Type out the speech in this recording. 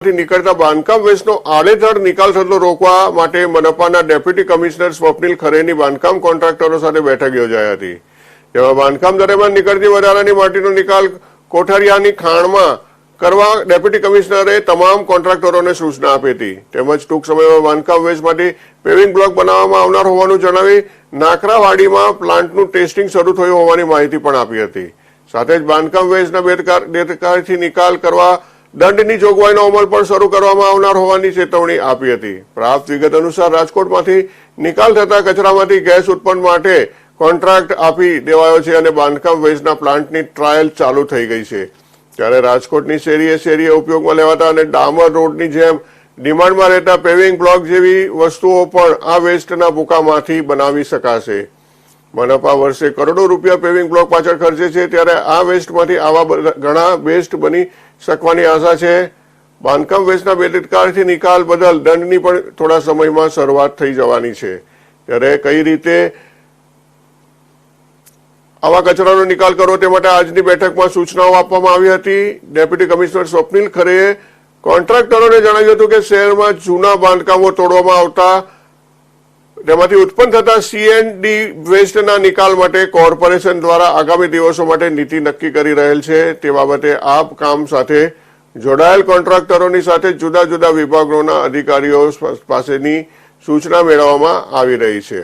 નીકળતા બાંધકામ વેસ્ટનો આડેધડ નિકાલ થતો રોકવા માટે મનપાના ડેપ્યુટી કમિશનર સ્વપ્નિલ ખરેની બાંધકામ કોન્ટ્રાક્ટરો સાથે બેઠક યોજાઈ હતી. જેમાં બાંધકામ દરમિયાન નીકળતી વધારાની માટીનો નિકાલ કોઠારિયાની ખાણમાં કરવા ડેપ્યુટી કમિશનરે તમામ કોન્ટ્રાક્ટરોને સૂચના આપી હતી. તેમજ ટૂંક સમયમાં બાંધકામ વેસ્ટમાંથી પેવિંગ બ્લોક બનાવવામાં આવનાર હોવાનું જણાવી નાકરાવાડીમાં પ્લાન્ટનું ટેસ્ટિંગ શરૂ થયું હોવાની માહિતી પણ આપી હતી. સાથે જ બાંધકામ વેસ્ટના બેદકારથી નિકાલ કરવા દંડની જોગવાઈનો અમલ પણ શરૂ કરવામાં આવનાર હોવાની ચેતવણી આપી હતી. પ્રાપ્ત વિગત અનુસાર રાજકોટમાંથી નિકાલ થતા કચરામાંથી ગેસ ઉત્પન્ન માટે કોન્ટ્રાક્ટ આપી દેવાયો છે અને બાંધકામ વેસ્ટના પ્લાન્ટની ટ્રાયલ ચાલુ થઈ ગઈ છે. ત્યારે રાજકોટની શેરીએ શેરીએ ઉપયોગમાં લેવાતા અને ડામર રોડની જેમ ડિમાન્ડમાં રહેતા પેવિંગ બ્લોક જેવી વસ્તુઓ પણ આ વેસ્ટના ભૂકામાંથી બનાવી શકાશે. મનપા વર્ષે કરોડો રૂપિયા પેવિંગ બ્લોક પાછળ ખર્ચે છે. ત્યારે આ વેસ્ટમાંથી આવા ઘણા વેસ્ટ બની શકવાની આશા છે. બાંધકામ વેસ્ટના બેદરકારીથી નિકાલ બદલ દંડની પણ થોડા સમયમાં શરૂઆત થઈ જવાની છે. ત્યારે કઈ રીતે આવા કચરાનો નિકાલ કરવો તે માટે આજની બેઠકમાં સૂચનાઓ આપવામાં આવી હતી. ડેપ્યુટી કમિશનર સ્વપ્નિલ ખરેએ કોન્ટ્રાક્ટરોને જણાવ્યું હતું કે શહેરમાં જૂના બાંધકામો તોડવામાં આવતા તેમાંથી ઉત્પન્ન થતા સીએનડી વેસ્ટના નિકાલ માટે કોર્પોરેશન દ્વારા આગામી દિવસો માટે નીતિ નક્કી કરી રહેલ છે. તે બાબતે આ કામ સાથે જોડાયેલ કોન્ટ્રાક્ટરોની સાથે જુદા જુદા વિભાગોના અધિકારીઓ પાસેની સૂચના મેળવવામાં આવી રહી છે.